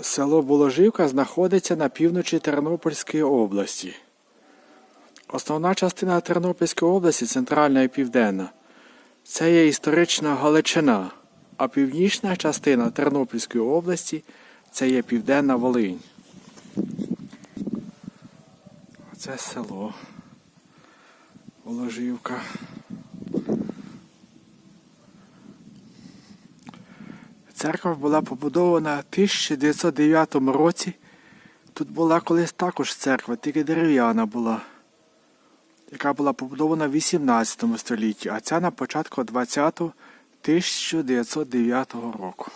Село Боложівка знаходиться на півночі Тернопільської області. Основна частина Тернопільської області, центральна і південна, це є історична Галичина, а північна частина Тернопільської області це є Південна Волинь. Це село Воложівка. Церква була побудована в 1909 році. Тут була колись також церква, тільки дерев'яна була, яка була побудована в 18 столітті, а ця на початку 20-го 1909 року.